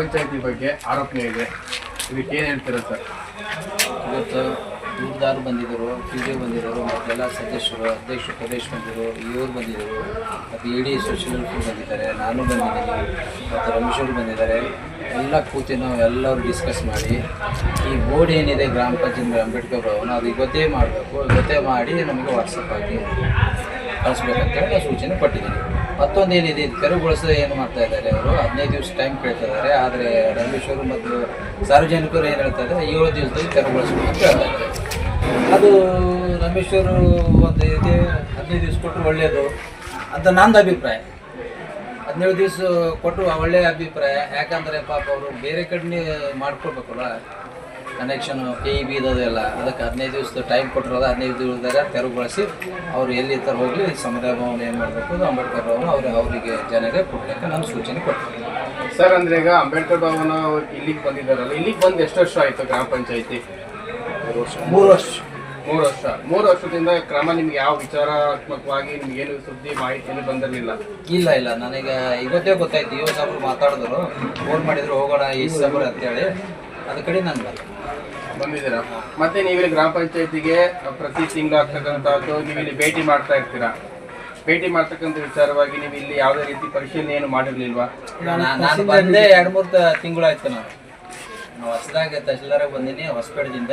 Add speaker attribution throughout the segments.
Speaker 1: ಪಂಚಾಯತಿ ಬಗ್ಗೆ ಆರೋಪಣೆ ಇದೆ. ಇದಕ್ಕೆ ಏನು ಹೇಳ್ತೀರಾ ಸರ್?
Speaker 2: ಇವತ್ತು ದೂರದಾರು ಬಂದಿದ್ದರು ಪಿ ಡಿ ಬಂದಿದ್ದರು, ಮತ್ತೆಲ್ಲ ಸದಸ್ಯರು, ಅಧ್ಯಕ್ಷ ಪ್ರದೇಶ್ ಬಂದಿದ್ದರು, ಇವರು ಬಂದಿದ್ದರು, ಮತ್ತು ಇಡೀ ಸೋಷಿಯಲ್ ವೆಲ್ಫೇರ್ ಬಂದಿದ್ದಾರೆ. ನಾನು ಬಂದಿದ್ದೀನಿ, ಮತ್ತು ರಮೇಶ್ ಬಂದಿದ್ದಾರೆ. ಎಲ್ಲ ಕೂತಿ ನಾವು ಎಲ್ಲರೂ ಡಿಸ್ಕಸ್ ಮಾಡಿ, ಈ ಬೋರ್ಡ್ ಏನಿದೆ ಗ್ರಾಮ ಪಂಚಾಯತ್ ಅಂಬೇಡ್ಕರ್ ಭವನ, ಅದು ಗೊತ್ತೇ ಮಾಡಬೇಕು ಗೊತ್ತೇ ಮಾಡಿ ನಮಗೆ ವಾಟ್ಸಪ್ ಆಗಿ ಕಳಿಸ್ಬೇಕಂತೇಳಿ ಸೂಚನೆ ಕೊಟ್ಟಿದ್ದೀನಿ. ಮತ್ತೊಂದು ಏನಿದೆ ಇದು ಏನು ಮಾಡ್ತಾ ಇದ್ದಾರೆ ಅವರು? ಹದಿನೈದು ದಿವಸ ಟೈಮ್ ಕೇಳ್ತಾ ಇದ್ದಾರೆ. ಆದರೆ ರಮೇಶ್ವರು ಮತ್ತು ಸಾರ್ವಜನಿಕರು ಏನು ಹೇಳ್ತಾ ಇದ್ದಾರೆ? ಏಳು ದಿವಸದಲ್ಲಿ ತೆರವುಗೊಳಿಸಬೇಕು ಅಂತ ಹೇಳ್ತಾ ಇದ್ದಾರೆ. ಅದು ರಮೇಶ್ವರು ಒಂದು ಇದೆ ಹದಿನೈದು ದಿವಸ ಕೊಟ್ಟರು ಒಳ್ಳೆಯದು ಅಂತ ನಂದು ಅಭಿಪ್ರಾಯ. ಹದಿನೇಳು ದಿವಸ ಕೊಟ್ಟರು ಒಳ್ಳೆಯ ಅಭಿಪ್ರಾಯ. ಯಾಕಂದರೆ ಪಾಪ ಅವರು ಬೇರೆ ಕಡೆ ಮಾಡ್ಕೊಳ್ಬೇಕಲ್ಲ. ಕನೆಕ್ಷನ್ ಕೆ ಇ ಬಿ ಎಲ್ಲ. ಅದಕ್ಕೆ ಹದಿನೈದು ದಿವಸದ ಟೈಮ್ ಕೊಟ್ಟಿರೋದು ಹದಿನೈದು ದಿವಸದಾಗ ತೆರವುಗೊಳಿಸಿ ಅವರು ಎಲ್ಲಿ ತರ ಹೋಗಲಿ ಸಮುದಾಯ ಭವನ ಏನು ಮಾಡಬೇಕು ಅದು ಅಂಬೇಡ್ಕರ್ ಭವನ ಅವ್ರು ಅವರಿಗೆ ಜನರಿಗೆ ಕೊಡಬೇಕು ನಾನು ಸೂಚನೆ ಕೊಡ್ತೀನಿ.
Speaker 1: ಸರ್ ಅಂದ್ರೆ ಈಗ ಅಂಬೇಡ್ಕರ್ ಭವನ ಅವ್ರು ಇಲ್ಲಿಗೆ ಬಂದಿದ್ದಾರಲ್ಲ ಇಲ್ಲಿಗೆ ಬಂದು ಎಷ್ಟು ವರ್ಷ ಆಯಿತು ಗ್ರಾಮ ಪಂಚಾಯತಿ?
Speaker 2: ಮೂರು ವರ್ಷ.
Speaker 1: ಮೂರು ವರ್ಷ. ಮೂರು ವರ್ಷದಿಂದ ಕ್ರಮ ನಿಮ್ಗೆ ಯಾವ ವಿಚಾರಾತ್ಮಕವಾಗಿ ನಿಮ್ಗೆ ಏನು ಸುದ್ದಿ ಮಾಹಿತಿಯನ್ನು ಬಂದಿರಲಿಲ್ಲ?
Speaker 2: ಇಲ್ಲ ಇಲ್ಲ. ನನಗೆ ಇವತ್ತೇ ಗೊತ್ತಾಯ್ತು. ಇವತ್ತು ಅವರು ಮಾತಾಡಿದ್ರು. ಫೋನ್ ಮಾಡಿದ್ರು ಹೋಗೋಣ ಈ ಸಬ್ರು ಅಂತೇಳಿ. ಅದ ಕಡೆ ನಾನು ಬಂದೆ
Speaker 1: ಬಂದಿದ್ದೀರಾ? ಮತ್ತೆ ನೀವಿಲ್ಲಿ ಇಲ್ಲಿ ಗ್ರಾಮ ಪಂಚಾಯತಿಗೆ ಪ್ರತಿ ತಿಂಗಳು ಆಗ್ತಕ್ಕಂಥದ್ದು ನೀವು ಇಲ್ಲಿ ಭೇಟಿ ಮಾಡ್ತಾ ಇರ್ತೀರಾ? ಭೇಟಿ ಮಾಡ್ತಕ್ಕಂಥ ವಿಚಾರವಾಗಿ ನೀವು ಇಲ್ಲಿ ಯಾವುದೇ ರೀತಿ ಪರಿಶೀಲನೆ ಏನು ಮಾಡಿರ್ಲಿಲ್ವಾ?
Speaker 2: ನಾ- ನಾನು ಬಂದೆ ಎರಡು ಮೂರು ತಿಂಗಳಾಯ್ತು ನಾನು. ನಾವು ಹೊಸದಾಗಿ ತಹಶೀಲ್ದಾರಾಗ ಬಂದೀನಿ ಹೊಸಪೇಟದಿಂದ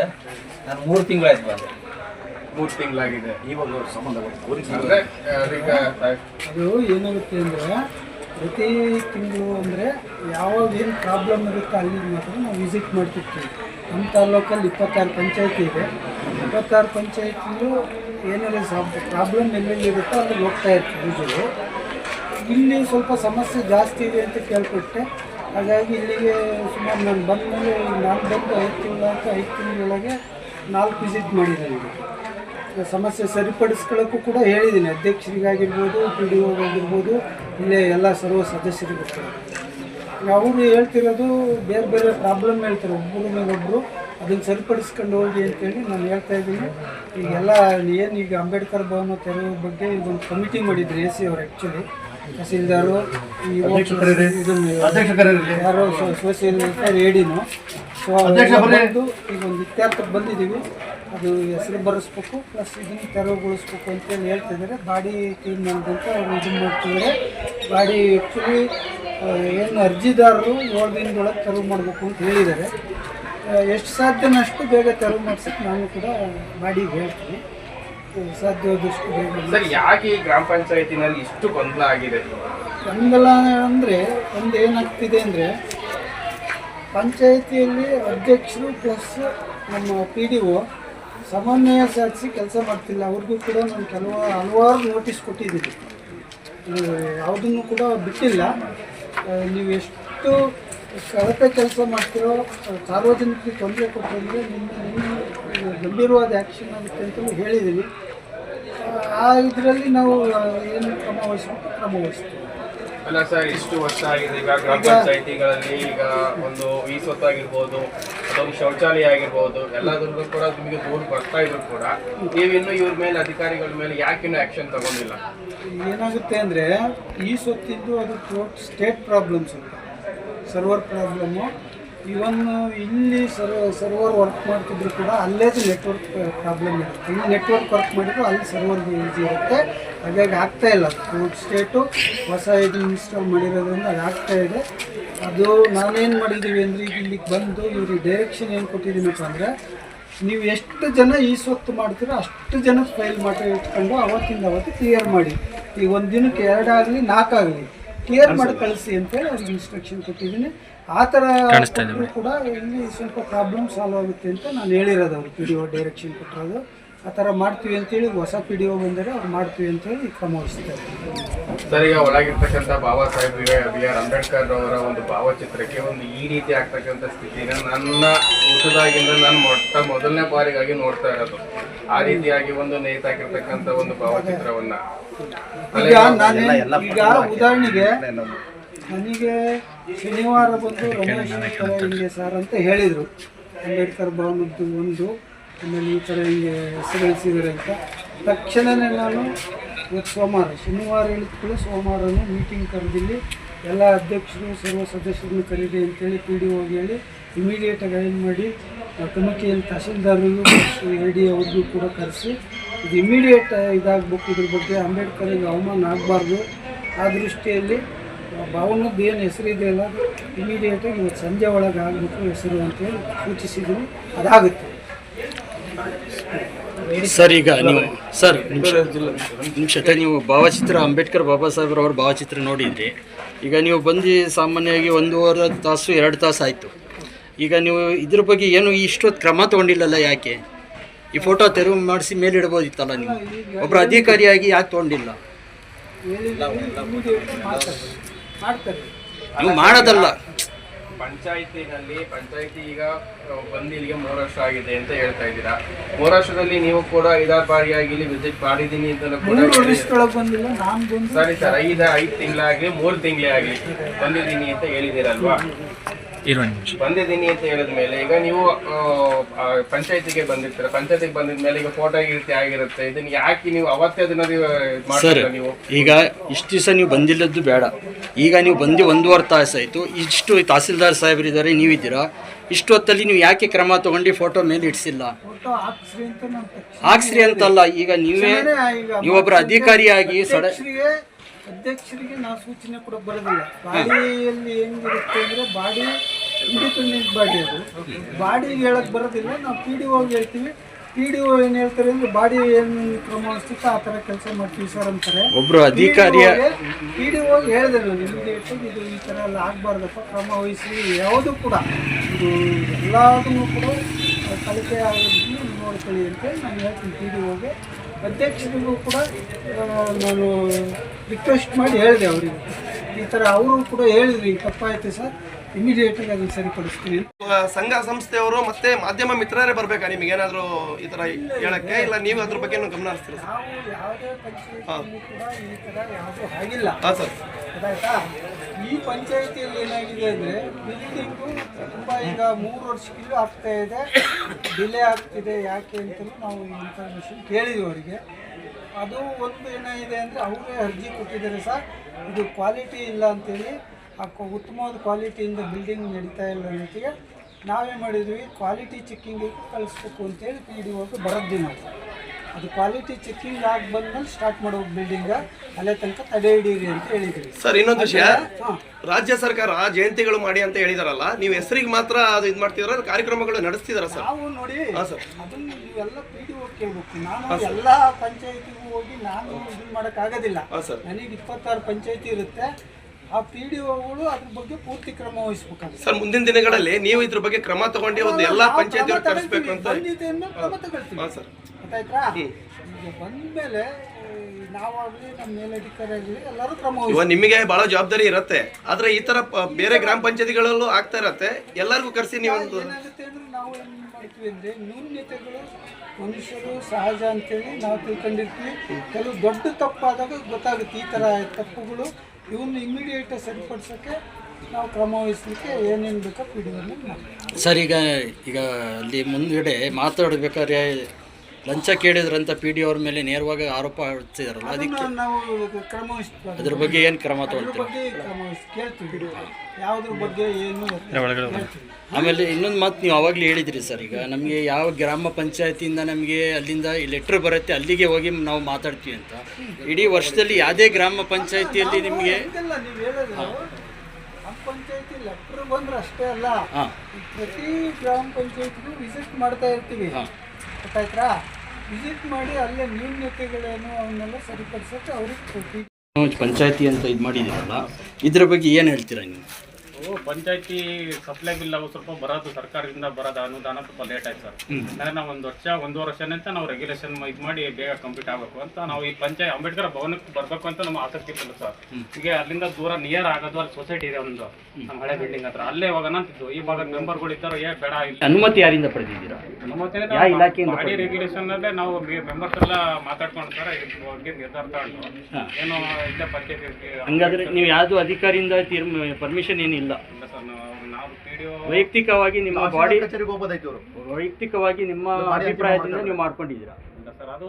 Speaker 2: ನಾನು ಮೂರು ತಿಂಗಳಾಯ್ತು ಬಂದೆ.
Speaker 1: ಮೂರು ತಿಂಗಳಾಗಿದೆ.
Speaker 2: ಇವಾಗ ಸಂಬಂಧ
Speaker 1: ಅಂದ್ರೆ
Speaker 3: ಅದು ಏನಾಗುತ್ತೆ ಅಂದರೆ ಪ್ರತಿ ತಿಂಗಳು ಅಂದರೆ ಯಾವಾಗ ಏನು ಪ್ರಾಬ್ಲಮ್ ಇರುತ್ತೆ ಅಲ್ಲಿ ಮಾತ್ರ ನಾವು ವಿಸಿಟ್ ಮಾಡ್ತಿರ್ತೀವಿ. ನಮ್ಮ ತಾಲೂಕಲ್ಲಿ ಇಪ್ಪತ್ತಾರು ಪಂಚಾಯತಿ ಇದೆ. ಇಪ್ಪತ್ತಾರು ಪಂಚಾಯತಿಲು ಸಾಬ್ ಪ್ರಾಬ್ಲಮ್ ಎಲ್ಲೆಲ್ಲಿ ಇರುತ್ತೋ ಅಲ್ಲಿ ಹೋಗ್ತಾ ಇರ್ತೀವಿ ಯೂಶಲಿ ಇಲ್ಲಿ ಸ್ವಲ್ಪ ಸಮಸ್ಯೆ ಜಾಸ್ತಿ ಇದೆ ಅಂತ ಕೇಳ್ಕೊಟ್ಟೆ. ಹಾಗಾಗಿ ಇಲ್ಲಿಗೆ ಸುಮಾರು ನಾನು ಬಂದ ಮೇಲೆ ನಾನು ಬಂದು ಐದು ತಿಂಗಳ ಐದು ತಿಂಗಳೊಳಗೆ ನಾಲ್ಕು ವಿಸಿಟ್ ಮಾಡಿದ್ದೀನಿ ಸಮಸ್ಯೆ ಸರಿಪಡಿಸ್ಕೊಳ್ಳೋಕ್ಕೂ ಕೂಡ ಹೇಳಿದ್ದೀನಿ. ಅಧ್ಯಕ್ಷರಿಗಾಗಿರ್ಬೋದು ಪಿ ಡಿ ಓಗಾಗಿರ್ಬೋದು ಇಲ್ಲೇ ಎಲ್ಲ ಸರ್ವ ಸದಸ್ಯರಿಗೂ ಅವರು ಹೇಳ್ತಿರೋದು ಬೇರೆ ಬೇರೆ ಪ್ರಾಬ್ಲಮ್ ಹೇಳ್ತಾರೆ. ಒಬ್ಬರು ಮೇಲೊಬ್ಬರು ಅದನ್ನು ಸರಿಪಡಿಸ್ಕೊಂಡು ಹೋಗಿ ಅಂತೇಳಿ ನಾನು ಹೇಳ್ತಾ ಇದ್ದೀನಿ. ಈಗೆಲ್ಲ ಏನು ಈಗ ಅಂಬೇಡ್ಕರ್ ಭವನ ತೆರವು ಬಗ್ಗೆ ಇದೊಂದು ಕಮಿಟಿ ಮಾಡಿದ್ರು ಎ ಸಿ ಅವರು ಆ್ಯಕ್ಚುಲಿ ತಹಸೀಲ್ದಾರು ಈ ಯಾರೋ? ಸೋಷಿಯಲ್ ವೆಲ್ಫೇರ್ ಈಗ ಒಂದು ಇತ್ಯರ್ಥಕ್ಕೆ ಬಂದಿದ್ದೀವಿ. ಅದು ಹೆಸರು ಬರೆಸ್ಬೇಕು ಪ್ಲಸ್ ಇದನ್ನು ತೆರವುಗೊಳಿಸ್ಬೇಕು ಅಂತೇಳಿ ಹೇಳ್ತಿದ್ದಾರೆ ಬಾಡಿ ಕ್ಲೀನ್ ಮಾಡಿದಂತ ಅವ್ರು ಇದು ಮಾಡ್ತಿದ್ದಾರೆ. ಬಾಡಿ ಆ್ಯಕ್ಚುಲಿ ಏನು ಅರ್ಜಿದಾರರು ಏಳು ದಿನದೊಳಗೆ ತೆರವು ಮಾಡಬೇಕು ಅಂತ ಹೇಳಿದ್ದಾರೆ. ಎಷ್ಟು ಸಾಧ್ಯನಷ್ಟು ಬೇಗ ತೆರವು ಮಾಡಿಸಕ್ಕೆ ನಾನು ಕೂಡ ಬಾಡಿಗೆ ಹೇಳ್ತೀನಿ. ಸಾಧ್ಯವಾದಷ್ಟು ಬೇಗ
Speaker 1: ಸರ್ ಯಾಕೆ ಈ ಗ್ರಾಮ ಪಂಚಾಯತಿನಲ್ಲಿ ಇಷ್ಟು ಗೊಂದಲ ಆಗಿದೆ?
Speaker 3: ಗೊಂದಲ ಅಂದರೆ ಒಂದು ಏನಾಗ್ತಿದೆ ಅಂದರೆ ಪಂಚಾಯಿತಿಯಲ್ಲಿ ಅಧ್ಯಕ್ಷರು ಪ್ಲಸ್ ನಮ್ಮ ಪಿ ಡಿ ಒ ಸಮನ್ವಯ ಸಾಧಿಸಿ ಕೆಲಸ ಮಾಡ್ತಿಲ್ಲ. ಅವ್ರಿಗೂ ಕೂಡ ನಾನು ಕೆಲವು ಹಲವಾರು ನೋಟಿಸ್ ಕೊಟ್ಟಿದ್ದೀನಿ. ಯಾವುದನ್ನು ಕೂಡ ಬಿಟ್ಟಿಲ್ಲ. ನೀವು ಎಷ್ಟು ಕಳಪೆ ಕೆಲಸ ಮಾಡ್ತಿರೋ ಸಾರ್ವಜನಿಕರಿಗೆ ತೊಂದರೆ ಕೊಟ್ಟರೆ ನಿಮ್ಮ ನಿಮ್ಮ ಗಂಭೀರವಾದ ಆ್ಯಕ್ಷನ್ ಆಗುತ್ತೆ ಅಂತಲೂ ಹೇಳಿದ್ದೀನಿ. ಆ ಇದರಲ್ಲಿ ನಾವು ಏನು ಕ್ರಮ ವಹಿಸ್ಬೇಕು, ಕ್ರಮ ವಹಿಸ್ತೀವಿ.
Speaker 1: ಅಲ್ಲ ಸರ್ ಇಷ್ಟು ವರ್ಷ ಆಗಿದೆ. ಈಗ ಗ್ರಾಮ ಪಂಚಾಯಿತಿಗಳಲ್ಲಿ ಈಗ ಒಂದು ಈ ಸೊತ್ತಾಗಿರ್ಬೋದು ಅಥವಾ ಒಂದು ಶೌಚಾಲಯ ಆಗಿರ್ಬೋದು ಎಲ್ಲದಕ್ಕೂ ಕೂಡ ನಿಮಗೆ ದೂರು ಬರ್ತಾ ಇದ್ರು ಕೂಡ ನೀವಿನ್ನು ಇವ್ರ ಮೇಲೆ ಅಧಿಕಾರಿಗಳ ಮೇಲೆ ಯಾಕಿನ್ನೂ ಆಕ್ಷನ್ ತಗೊಂಡಿಲ್ಲ?
Speaker 3: ಏನಾಗುತ್ತೆ ಅಂದರೆ ಈ ಸೊತ್ತಿದ್ದು ಅದು ಸ್ಟೇಟ್ ಪ್ರಾಬ್ಲಮ್ಸ್ ಅಂತ. ಸರ್ವರ್ ಪ್ರಾಬ್ಲಮ್ಮು ಇವನ್ ಇಲ್ಲಿ ಸರ್ ಸರ್ವರ್ ವರ್ಕ್ ಮಾಡ್ತಿದ್ರು ಕೂಡ ಅಲ್ಲೇದು ನೆಟ್ವರ್ಕ್ ಪ್ರಾಬ್ಲಮ್ ಇರುತ್ತೆ. ಇಲ್ಲಿ ನೆಟ್ವರ್ಕ್ ವರ್ಕ್ ಮಾಡಿದ್ರು ಅಲ್ಲಿ ಸರ್ವರ್ ಈಸಿ ಇರುತ್ತೆ. ಹಾಗಾಗಿ ಆಗ್ತಾ ಇಲ್ಲ. ಸ್ಟೇಟು ಹೊಸ ಇದು ಇನ್ಸ್ಟಾಲ್ ಮಾಡಿರೋದ್ರಿಂದ ಅದು ಆಗ್ತಾ ಇದೆ. ಅದು ನಾನೇನು ಮಾಡಿದ್ದೀವಿ ಅಂದರೆ ಈಗ ಇಲ್ಲಿಗೆ ಬಂದು ಇವ್ರಿಗೆ ಡೈರೆಕ್ಷನ್ ಏನು ಕೊಟ್ಟಿದ್ದೀನಪ್ಪ ಅಂದರೆ ನೀವು ಎಷ್ಟು ಜನ ಈ ಸ್ವತ್ತು ಮಾಡ್ತೀರೋ ಅಷ್ಟು ಜನ ಫೈಲ್ ಮಾಡಿ ಇಟ್ಕೊಂಡು ಅವತ್ತಿಂದ ಅವತ್ತು ಕ್ಲಿಯರ್ ಮಾಡಿ. ಈಗ ಒಂದು ದಿನಕ್ಕೆ ಎರಡಾಗಲಿ ನಾಲ್ಕಾಗಲಿ ಕ್ಲಿಯರ್ ಮಾಡಿ ಕಳಿಸಿ ಅಂತೇಳಿ ಅವ್ರಿಗೆ ಇನ್ಸ್ಟ್ರಕ್ಷನ್ ಕೊಟ್ಟಿದ್ದೀನಿ. ಆ ಥರ ಕೂಡ ಇಲ್ಲಿ ಸ್ವಲ್ಪ ಪ್ರಾಬ್ಲಮ್ ಸಾಲ್ವ್ ಆಗುತ್ತೆ ಅಂತ ನಾನು ಹೇಳಿರೋದು ಅವ್ರು ಪಿ ಡಿ ಒ ಡೈರೆಕ್ಷನ್ ಕೊಟ್ಟಿರೋದು. ಆ ಥರ ಮಾಡ್ತೀವಿ ಅಂತೇಳಿ ಹೊಸ ಪಿ ಡಿ ಒ ಬಂದರೆ ಅವ್ರು ಮಾಡ್ತೀವಿ ಅಂತೇಳಿ ಕ್ರಮ ವಹಿಸ್ತಾರೆ.
Speaker 1: ಸರ್ ಈಗ ಒಳಗಿರ್ತಕ್ಕಂಥ ಬಾಬಾ ಸಾಹೇಬ್ ಬಿ ಆರ್ ಅಂಬೇಡ್ಕರ್ ಅವರ ಒಂದು ಭಾವಚಿತ್ರಕ್ಕೆ ಒಂದು ಈ ರೀತಿ ಆಗ್ತಕ್ಕಂಥ ಸ್ಥಿತಿನ ನನ್ನ ಹುಟ್ಟದಾಗಿಂದ ನಾನು ಮೊಟ್ಟ ಮೊದಲನೇ ಬಾರಿಗಾಗಿ ನೋಡ್ತಾ ಇರೋದು. ಆ ರೀತಿಯಾಗಿ ಒಂದು ನೇತಾಕಿರ್ತಕ್ಕಂಥ ಒಂದು ಭಾವಚಿತ್ರವನ್ನ.
Speaker 3: ಈಗ ನಾನು ಈಗ ಉದಾಹರಣೆಗೆ ನನಗೆ ಶನಿವಾರ ಬಂದು ರಮೇಶ್ ಸರ್ ಅಂತ ಹೇಳಿದರು. ಅಂಬೇಡ್ಕರ್ ಭವನದ್ದು ಒಂದು. ಆಮೇಲೆ ಈ ಥರ ಹಿಂಗೆ ಹೆಸರುಗಳಿಸಿದ್ದಾರೆ ಅಂತ. ತಕ್ಷಣವೇ ನಾನು ಇವತ್ತು ಸೋಮವಾರ, ಶನಿವಾರ ಹೇಳಿದ ಕೂಡ ಸೋಮವಾರನೇ ಮೀಟಿಂಗ್ ಕರೆದಿಲ್ಲಿ ಎಲ್ಲ ಅಧ್ಯಕ್ಷರು, ಸರ್ವ ಸದಸ್ಯರನ್ನು ಕರೀರಿ ಅಂತೇಳಿ ಪಿ ಡಿ ಹೋಗಿ ಹೇಳಿ ಇಮಿಡಿಯೇಟಾಗಿ ಅರೇಂಜ್ ಮಾಡಿ ಕಮಿಟಿಯಲ್ಲಿ ತಹಸೀಲ್ದಾರರಿಗೂ ಎ ಡಿ ಅವ್ರಿಗೂ ಕೂಡ ಕರೆಸಿ, ಇದು ಇಮಿಡಿಯೇಟ್ ಇದಾಗಬೇಕು ಇದ್ರ ಬಗ್ಗೆ ಅಂಬೇಡ್ಕರಿಗೆ ಅವಮಾನ ಆಗಬಾರ್ದು. ಆ ದೃಷ್ಟಿಯಲ್ಲಿ ಭವನದ್ದು ಏನು ಹೆಸರಿದೆಯಲ್ಲ ಇಮಿಡಿಯೇಟಾಗಿ ಇವತ್ತು ಸಂಜೆ ಒಳಗೆ ಆಗಬೇಕು ಹೆಸರು ಅಂತೇಳಿ ಸೂಚಿಸಿದ್ರು. ಅದಾಗುತ್ತೆ.
Speaker 4: ಸರ್ ಈಗ ನೀವು ಸರ್ ನಿಮಿಷ. ನಿಮಿಷ ನೀವು ಭಾವಚಿತ್ರ ಅಂಬೇಡ್ಕರ್ ಬಾಬಾ ಸಾಹೇಬ್ರವ್ರ ಭಾವಚಿತ್ರ ನೋಡಿದ್ರಿ. ಈಗ ನೀವು ಬಂದು ಸಾಮಾನ್ಯವಾಗಿ ಒಂದೂವರೆ ತಾಸು ಎರಡು ತಾಸು ಆಯಿತು. ಈಗ ನೀವು ಇದ್ರ ಬಗ್ಗೆ ಏನು ಇಷ್ಟೊತ್ತು ಕ್ರಮ ತೊಗೊಂಡಿಲ್ಲಲ್ಲ ಯಾಕೆ? ಈ ಫೋಟೋ ತೆರವು ಮಾಡಿಸಿ ಮೇಲಿಡ್ಬೋದಿತ್ತಲ್ಲ ನೀವು? ಒಬ್ಬರು ಅಧಿಕಾರಿಯಾಗಿ ಯಾಕೆ ತೊಗೊಂಡಿಲ್ಲ? ನೀವು ಮಾಡೋದಲ್ಲ.
Speaker 1: ಪಂಚಾಯತಿನಲ್ಲಿ ಪಂಚಾಯತಿ ಈಗ ಬಂದು ಇಲ್ಲಿಗೆ ಮೂರು ವರ್ಷ ಆಗಿದೆ ಅಂತ ಹೇಳ್ತಾ ಇದ್ದೀರಾ? ಮೂರು ವರ್ಷದಲ್ಲಿ ನೀವು ಕೂಡ ಐದಾರು ಬಾರಿಯಾಗಿ ಇಲ್ಲಿ ವಿಸಿಟ್ ಮಾಡಿದ್ದೀನಿ ಅಂತ ಸರಿ ಸರ್ ಐದು ಐದು ತಿಂಗಳಾಗಲಿ ಮೂರು ತಿಂಗಳೇ ಆಗಲಿ ಬಂದಿದ್ದೀನಿ ಅಂತ ಹೇಳಿದ್ದೀರಲ್ವಾ? ಬಂದಿದ್ದೀನಿ ಅಂತ ಹೇಳಿದ ಮೇಲೆ ಈಗ ನೀವು ಪಂಚಾಯತಿಗೆ ಬಂದಿರ್ತೀರ. ಪಂಚಾಯತಿಗೆ ಬಂದಿದ ಮೇಲೆ ಈಗ ಫೋಟೋ ಈ ರೀತಿ ಆಗಿರುತ್ತೆ. ಇದನ್ನ ಯಾಕೆ ನೀವು ಅವತ್ತೇ ಅದನ್ನ
Speaker 4: ಸರ್
Speaker 1: ಮಾಡ್ತೀರಾ ನೀವು?
Speaker 4: ಈಗ ಇಷ್ಟು ದಿವಸ ನೀವು ಬಂದಿಲ್ಲದ್ದು ಬೇಡ. ಈಗ ನೀವು ಬಂದು ಒಂದೂವರೆ ತಾಸು ಆಯಿತು. ಇಷ್ಟು ತಹಸೀಲ್ದಾರ್ ಸಾಹೇಬರಿದ್ದಾರೆ ನೀವಿದ್ದೀರಾ? ಇಷ್ಟು ಹೊತ್ತಲ್ಲಿ ನೀವು ಯಾಕೆ ಕ್ರಮ ತೊಗೊಂಡು ಫೋಟೋ ಮೇಲೆ ಇಡಿಸಿಲ್ಲ?
Speaker 3: ಹಾಕ್ಸ್ರಿ
Speaker 4: ಅಂತಲ್ಲ ಈಗ ನೀವೇ
Speaker 3: ನೀವೊಬ್ಬರ
Speaker 4: ನೀವೊಬ್ಬರು ಅಧಿಕಾರಿಯಾಗಿ ಸಡ
Speaker 3: ಅಧ್ಯಕ್ಷರಿಗೆ ಅಧ್ಯಕ್ಷರಿಗೆ ನಾವು ಸೂಚನೆ ಕೂಡ ಬರೋದಿಲ್ಲ. ಬಾಡಿಯಲ್ಲಿ ಹೆಂಗಿರುತ್ತೆ ಅಂದ್ರೆ ಬಾಡಿ ಇಂಡಿಪೆಂಡೆಂಟ್ ಬಾಡಿ ಅದು. ಬಾಡಿಗೆ ಹೇಳಕ್ ಬರೋದಿಲ್ಲ ನಾವು ಪಿ ಡಿ ಓಗೆ ಹೇಳ್ತೀವಿ. ಪಿ ಡಿ ಓ ಏನು ಹೇಳ್ತಾರೆ ಅಂದ್ರೆ ಬಾಡಿ ಏನು ಕ್ರಮ ಅನಿಸುತ್ತೋ ಆ ಥರ ಕೆಲಸ ಮಾಡ್ತೀವಿ ಸರ್ ಅಂತಾರೆ.
Speaker 4: ಒಬ್ರು ಅಧಿಕಾರಿ
Speaker 3: ಪಿ ಡಿ ಓಗೆ ಹೇಳಿದೆ ನಾನು ಇಮಿಡಿಯೇಟ್ ಇದು ಈ ಥರ ಎಲ್ಲ ಆಗಬಾರ್ದಪ್ಪ ಕ್ರಮ ವಹಿಸಿ ಯಾವುದು ಕೂಡ. ಇದು ಎಲ್ಲದನ್ನು ಕೂಡ ಕಲಿಕೆ ಆಗೋದನ್ನು ನೋಡ್ಕೊಳ್ಳಿ ಅಂತೇಳಿ ನಾನು ಹೇಳ್ತೀನಿ ಪಿ ಡಿ ಓಗೆ ಅಧ್ಯಕ್ಷರಿಗೂ ಕೂಡ ನಾನು ರಿಕ್ವೆಸ್ಟ್ ಮಾಡಿ ಹೇಳಿದೆ ಅವರಿಗೆ. ಈ ಥರ ಅವರು ಕೂಡ ಹೇಳಿದ್ರಿ ತಪ್ಪಾಯ್ತು ಸರ್. ಅದನ್ನು
Speaker 5: ಸರಿಪಡಿಸ್ತೀವಿ ಸಂಘ ಸಂಸ್ಥೆಯವರು ಮತ್ತೆ ಮಾಧ್ಯಮ ಮಿತ್ರರೇ ಬರ್ಬೇಕಾ ನಿಮ್ಗೆ? ಏನಾದ್ರು ಈ ತರ ಹೇಳಕ್ಕೆ? ಇಲ್ಲ ನೀವು ಅದ್ರ ಬಗ್ಗೆ ಗಮನ ಹರಿಸ್ತೀರಾ
Speaker 3: ನಾವು ಯಾವುದೇ ಪಂಚಾಯತಿಯಲ್ಲಿ ಕೂಡ ಈ ಥರ ಯಾವುದೂ ಆಗಿಲ್ಲ.
Speaker 5: ಹಾಂ ಸರ್.
Speaker 3: ಗೊತ್ತಾಯ್ತಾ ಈ ಪಂಚಾಯತಿಯಲ್ಲಿ ಏನಾಗಿದೆ ಅಂದರೆ ಬಿಲ್ಡಿಂಗು ತುಂಬ ಈಗ ಮೂರು ವರ್ಷಕ್ಕಿಂತ ಆಗ್ತಾ ಇದೆ. ಡಿಲೇ ಆಗ್ತಿದೆ ಯಾಕೆ ಅಂತಲೂ ನಾವು ಇನ್ಫಾರ್ಮೇಷನ್ ಕೇಳಿದ್ವಿ ಅವರಿಗೆ. ಅದು ಒಂದು ಏನಾಗಿದೆ ಅಂದರೆ ಅವರೇ ಅರ್ಜಿ ಕೊಟ್ಟಿದ್ದಾರೆ ಸರ್. ಇದು ಕ್ವಾಲಿಟಿ ಇಲ್ಲ ಅಂತೇಳಿ ಆ ಕ- ಉತ್ತಮವಾದ ಕ್ವಾಲಿಟಿಯಿಂದ ಬಿಲ್ಡಿಂಗ್ ನಡೀತಾ ಇಲ್ಲ ಅನ್ನೋತ್ತಿಗೆ ನಾವೇನು ಮಾಡಿದ್ವಿ. ಕ್ವಾಲಿಟಿ ಚೆಕ್ಕಿಂಗಿಗೆ ಕಳಿಸ್ಬೇಕು ಅಂತೇಳಿ ಪಿ ಡಿ ಹೋಗಿ ಬರೋದಿಲ್ಲ ನಾವು ಅದು ಕ್ವಾಲಿಟಿ ಚೆಕ್ಕಿಂಗ್ ಆಗಿ ಬಂದ್ಮೇಲೆ ಸ್ಟಾರ್ಟ್ ಮಾಡೋ ಬಿಲ್ಡಿಂಗ ಅಲ್ಲೇ ತನಕ ತಡೆ ಹಿಡೀರಿ ಅಂತ ಹೇಳಿದ್ರಿ.
Speaker 5: ಸರ್ ಇನ್ನೊಂದು ವಿಷಯ. ರಾಜ್ಯ ಸರ್ಕಾರ ಜಯಂತಿಗಳು ಮಾಡಿ ಅಂತ ಹೇಳಿದಾರಲ್ಲ ನೀವು ಹೆಸರಿಗೆ ಮಾತ್ರ ಅದು ಇದು ಮಾಡ್ತಿದ್ರ ಕಾರ್ಯಕ್ರಮಗಳು ನಡೆಸ್ತಿದಾರ ಸರ್?
Speaker 3: ನಾವು ನೋಡಿ ಅದನ್ನ ನೀವೆಲ್ಲ ಪಿ ಡಿ ಹೋಗಿ ಕೇಳ್ಬೇಕು. ನಾನು ಎಲ್ಲ ಪಂಚಾಯತಿಗೂ ಹೋಗಿ ನಾನು ಇದನ್ನ ಮಾಡೋಕ್ಕಾಗೋದಿಲ್ಲ. ನನಗೆ ಇಪ್ಪತ್ತಾರು ಪಂಚಾಯತಿ ಇರುತ್ತೆ. ಆ ಪಿ ಡಿ ಒಗಳು ಅದ್ರ ಬಗ್ಗೆ ಪೂರ್ತಿ ಕ್ರಮ ವಹಿಸ್ಬೇಕಾಗುತ್ತೆ.
Speaker 5: ಸರ್ ಮುಂದಿನ ದಿನಗಳಲ್ಲಿ ನೀವು ಇದ್ರ ಬಗ್ಗೆ ಕ್ರಮ ತಗೊಂಡಿ ಒಂದು ಎಲ್ಲಾ ಪಂಚಾಯತ್ ಅಂತ.
Speaker 3: ಬಂದಿದೆ ಕ್ರಮ ತಗೊಳ್ತೀವಿ.
Speaker 5: ಹಾಂ ಸರ್.
Speaker 3: ಗೊತ್ತಾಯ್ತಾ? ಈಗ ಬಂದ್ಮೇಲೆ ನಾವು ನಮ್ಮ ಎಲ್ಲರೂ ಕ್ರಮ
Speaker 5: ಇವಾಗ ನಿಮಗೆ ಬಹಳ ಜವಾಬ್ದಾರಿ ಇರುತ್ತೆ. ಆದ್ರೆ ಈ ತರ ಪ- ಬೇರೆ ಗ್ರಾಮ ಪಂಚಾಯತಿಗಳಲ್ಲೂ ಆಗ್ತಾ ಇರತ್ತೆ. ಎಲ್ಲರಿಗೂ ಕರೆಸಿ ನೀವು
Speaker 3: ಏನಾಗುತ್ತೆ ಅಂದ್ರೆ ನಾವು ಏನು ಮಾಡ್ತೀವಿ ಅಂದ್ರೆ ನ್ಯೂನ್ಯತೆಗಳು ಮನುಷ್ಯರು ಸಹಜ ಅಂತೇಳಿ ನಾವು ತಿಳ್ಕೊಂಡಿರ್ತೀವಿ. ಕೆಲವು ದೊಡ್ಡ ತಪ್ಪಾದಾಗ ಗೊತ್ತಾಗುತ್ತೆ. ಈ ಥರ ತಪ್ಪುಗಳು ಇವನ್ನ ಇಮಿಡಿಯೇಟ್ ಸರಿಪಡಿಸೋಕ್ಕೆ ನಾವು ಕ್ರಮ ವಹಿಸಲಿಕ್ಕೆ ಏನೇನು ಬೇಕೋ ಪಿ
Speaker 4: ಸರ್, ಈಗ ಈಗ ಅಲ್ಲಿ ಮುಂದ್ಗಡೆ ಮಾತಾಡ್ಬೇಕಾದ್ರೆ ಲಂಚ ಕೇಳಿದ್ರಂತ ಪಿ ಡಿ ಅವ್ರ ಮೇಲೆ ನೇರವಾಗಿ ಆರೋಪ ಹಚ್ಚಿದಾರಲ್ಲ ಅದಕ್ಕೆ
Speaker 3: ಅದನ್ನ ನಾವು ಕ್ರಮ ವಹಿಸ್ತೀವಿ
Speaker 4: ಅದ್ರ ಬಗ್ಗೆ ಏನು ಕ್ರಮ
Speaker 3: ಅದ್ರ
Speaker 4: ತಗೊಳ್ತೀರಾ
Speaker 3: ಬಗ್ಗೆ ಕ್ರಮ ವಹಿಸಿ ಕೇಳ್ತೀವಿ. ಯಾವುದ್ರ ಬಗ್ಗೆ ಏನು ಹೇಳ್ತೀವಿ
Speaker 4: ಆಮೇಲೆ ಇನ್ನೊಂದು ಮಾತು ನೀವು ಅವಾಗಲೇ ಹೇಳಿದ್ರಿ ಸರ್ ಈಗ ನಮಗೆ ಯಾವ ಗ್ರಾಮ ಪಂಚಾಯತಿಯಿಂದ ನಮಗೆ ಅಲ್ಲಿಂದ ಲೆಟ್ರ್ ಬರುತ್ತೆ ಅಲ್ಲಿಗೆ ಹೋಗಿ ನಾವು ಮಾತಾಡ್ತೀವಿ ಅಂತ. ಇಡೀ ವರ್ಷದಲ್ಲಿ ಯಾವುದೇ ಗ್ರಾಮ ಪಂಚಾಯತಿಯಲ್ಲಿ ನಿಮಗೆ
Speaker 3: ಹಂಗಲ್ಲ ನೀವು ಹೇಳೋದು ಗ್ರಾಮ ಪಂಚಾಯತಿ ಲೆಟ್ರ್ ಬಂದ್ರೆ ಅಷ್ಟೇ ಅಲ್ಲ.
Speaker 4: ಹಾಂ.
Speaker 3: ಪ್ರತಿ ಗ್ರಾಮ ಪಂಚಾಯತಿಗೂ ವಿಸಿಟ್ ಮಾಡ್ತಾ ಇರ್ತೀವಿ.
Speaker 4: ಹಾಂ.
Speaker 3: ಗೊತ್ತಾಯ್ತಾ? ವಿಸಿಟ್ ಮಾಡಿ ಅಲ್ಲೇ ನ್ಯೂನ್ಯತೆಗಳೇನು ಅವನ್ನೆಲ್ಲ ಸರಿಪಡಿಸೋಕೆ ಅವ್ರಿಗೆ
Speaker 4: ಪಂಚಾಯತಿ ಅಂತ ಇದು ಮಾಡಿದ್ದೀರಲ್ಲ, ಇದರ ಬಗ್ಗೆ ಏನು ಹೇಳ್ತೀರಾ ನೀವು?
Speaker 6: ಪಂಚಾಯತಿ ಸಪ್ಲೈ ಬಿಲ್ ಅವು ಸ್ವಲ್ಪ ಬರೋದು ಸರ್ಕಾರದಿಂದ ಬರೋದು ಅನುದಾನ ಸ್ವಲ್ಪ ಲೇಟ್ ಆಯ್ತು ಸರ್. ಅಂದ್ರೆ ನಾವು ಒಂದು ವರ್ಷ ಒಂದೂವರೆ ವರ್ಷ ಅಂತ ನಾವು ರೆಗ್ಯುಲೇಷನ್ ಇದು ಮಾಡಿ ಬೇಗ ಕಂಪ್ಲೀಟ್ ಆಗಬೇಕು ಅಂತ ನಾವು ಈ ಪಂಚಾಯತ್ ಅಂಬೇಡ್ಕರ್ ಭವನಕ್ಕೆ ಬರಬೇಕು ಅಂತ ನಮ್ಮ ಆಸಕ್ತಿ ಇತ್ತು ಸರ್. ಈಗ ಅಲ್ಲಿಂದ ದೂರ ನಿಯರ್ ಆಗೋದು ಅಲ್ಲಿ ಸೊಸೈಟಿ ಇದೆ ಒಂದು. ನಮ್ಮ ಹಳೆ ಬಿಲ್ಡಿಂಗ್ ಹತ್ರ. ಅಲ್ಲೇ ಹೋಗೋಣ ಅಂತಿದ್ದು ಈ ಭಾಗದ ಮೆಂಬರ್ಗಳು ಇದ್ದಾರೆ ಏ ಬೇಡ ಇಲ್ಲ.
Speaker 4: ಅನುಮತಿ ಯಾರಿಂದ ಪಡೆದಿದ್ದೀರಾ? ಅನುಮತಿ
Speaker 6: ಬಾಡಿ ರೆಗ್ಯುಲೇಷನ್ ಅಲ್ಲೇ ನಾವು ಮೆಂಬರ್ಸ್ ಎಲ್ಲ ಮಾತಾಡ್ಕೊಂಡು ಸರ್ ಇದ್ರ ಬಗ್ಗೆ ನಿರ್ಧಾರ ತಗೊಂಡು ಏನು ಇಲ್ಲೇ ಪಂಚಾಯತಿ
Speaker 4: ಹಂಗಾದ್ರೆ ನೀವು ಯಾವುದು ಅಧಿಕಾರಿಯಿಂದ ಪರ್ಮಿಷನ್ ಏನಿಲ್ಲ
Speaker 6: ಇಲ್ಲ ಸರ್ ನಾವು ನಾವು ಪಿ ಡಿ
Speaker 4: ವೈಯಕ್ತಿಕವಾಗಿ ನಿಮ್ಮ ಬಾಡಿ ವೈಯಕ್ತಿಕವಾಗಿ ನಿಮ್ಮ ಅಭಿಪ್ರಾಯದಿಂದ ನೀವು ಮಾಡ್ಕೊಂಡಿದ್ದೀರಾ?
Speaker 6: ಇಲ್ಲ ಸರ್ ಅದು